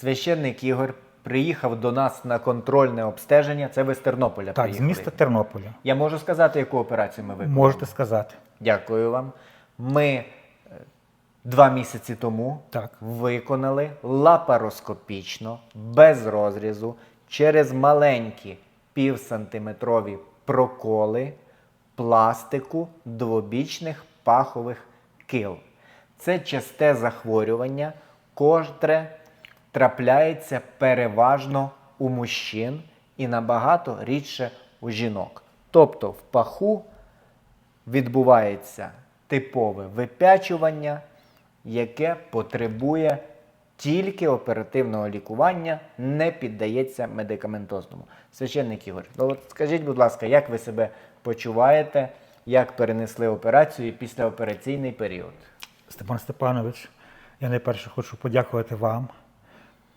Священник Ігор приїхав до нас на контрольне обстеження. Це ви з Тернополя Так, з міста Тернополя. Я можу сказати, яку операцію ми виконали? Можете сказати. Дякую вам. Ми е, два місяці тому Так. виконали лапароскопічно, без розрізу, через маленькі півсантиметрові проколи пластику двобічних пахових кил. Це часте захворювання, котре трапляється переважно у мужчин і набагато рідше у жінок. Тобто в паху відбувається типове випячування, яке потребує тільки оперативного лікування, не піддається медикаментозному. Священник Ігор, ну от скажіть, будь ласка, як ви себе почуваєте, як перенесли операцію і післяопераційний період? Степан Степанович, я найперше хочу подякувати вам,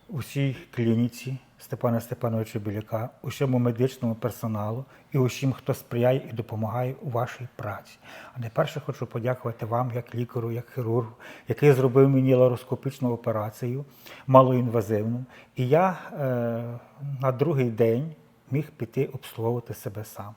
усій клініці Степана Степановича Біляка, усьому медичному персоналу і усім, хто сприяє і допомагає у вашій праці. А найперше хочу подякувати вам, як лікару, як хірургу, який зробив мені лароскопічну операцію малоінвазивну. І я е, на другий день міг піти обслуговувати себе сам.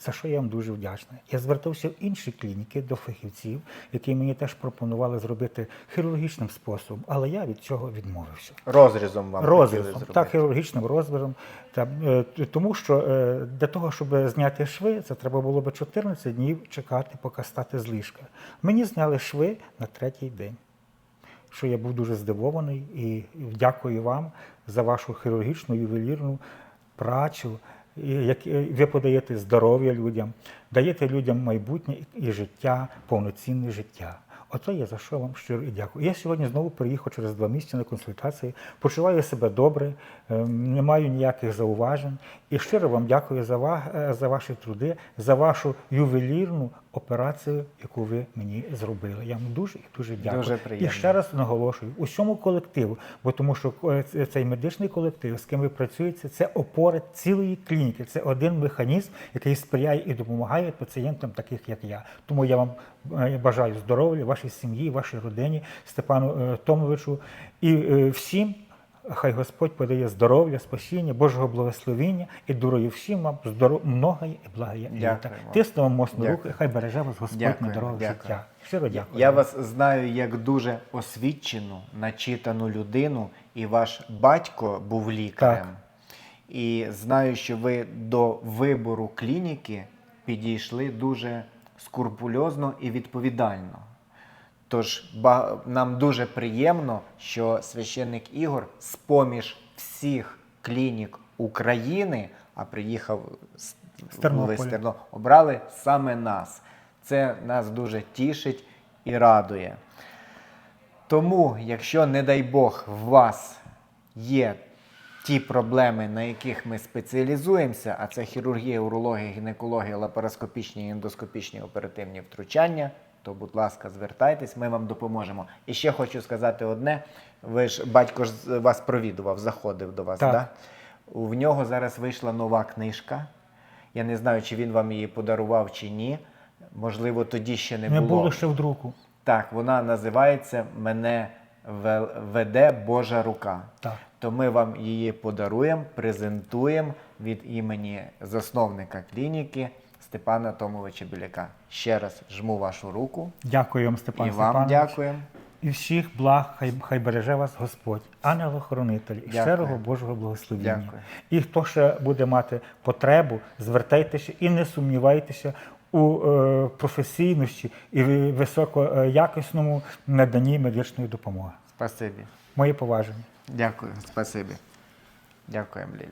За що я вам дуже вдячний. Я звертався в інші клініки до фахівців, які мені теж пропонували зробити хірургічним способом, але я від цього відмовився. Розрізом вам Розрізом, так, хірургічним розміром. Та, е, тому що е, для того, щоб зняти шви, це треба було б 14 днів чекати, поки стати з ліжка. Мені зняли шви на третій день. Що я був дуже здивований і дякую вам за вашу хірургічну ювелірну працю. Ви подаєте здоров'я людям, даєте людям майбутнє і життя, повноцінне життя. Оце я за що вам щиро і дякую. Я сьогодні знову приїхав через два місяці на консультації, почуваю себе добре, е, не маю ніяких зауважень. І щиро вам дякую за, е, за ваші труди, за вашу ювелірну операцію, яку ви мені зробили. Я вам дуже і дуже дякую. Дуже І ще раз наголошую усьому колективу, бо тому що е, цей медичний колектив, з ким ви працюєте, це опора цілої клініки. Це один механізм, який сприяє і допомагає пацієнтам, таких як я. Тому я вам е, бажаю здоров'я, вашій сім'ї, вашій родині, Степану е, Томовичу і всім. Хай Господь подає здоров'я, спасіння, Божого благословіння і дарує всім вам здоров... многое і благає літа. Моцну Дякую. руку, хай береже вас Господь Дякую, на дорогу життя. Щиро дякую. Я вас знаю як дуже освічену, начитану людину, і ваш батько був лікарем. Так. І знаю, що ви до вибору клініки підійшли дуже скрупульозно і відповідально. Тож нам дуже приємно, що священник Ігор з-поміж всіх клінік України, а приїхав з, З Тернополя. з обрали саме нас. Це нас дуже тішить і радує. Тому, якщо, не дай Бог, в вас є ті проблеми, на яких ми спеціалізуємося, а це хірургія, урологія, гінекологія, лапароскопічні і ендоскопічні оперативні втручання, то, будь ласка, звертайтесь, ми вам допоможемо. І ще хочу сказати одне: ви ж батько ж вас провідував, заходив до вас, Так. Да? В нього зараз вийшла нова книжка. Я не знаю, чи він вам її подарував чи ні. Можливо, тоді ще не, не було ще в друку. так, вона називається Мене веде Божа рука. Так. То ми вам її подаруємо, презентуємо від імені засновника клініки Степана Томовича Біляка. Ще раз жму вашу руку Дякую вам, Степан і вам Степанович. дякуємо. І всіх благ, хай, хай береже вас Господь, ангел-охоронитель, і Дякую. щирого Божого благословення. Дякую. І хто ще буде мати потребу, звертайтеся і не сумнівайтеся у е, професійності і ви- високоякісному наданні медичної допомоги. Спасибі. Моє поваження. Дякую, спасибі. Дякуємо, Лілі.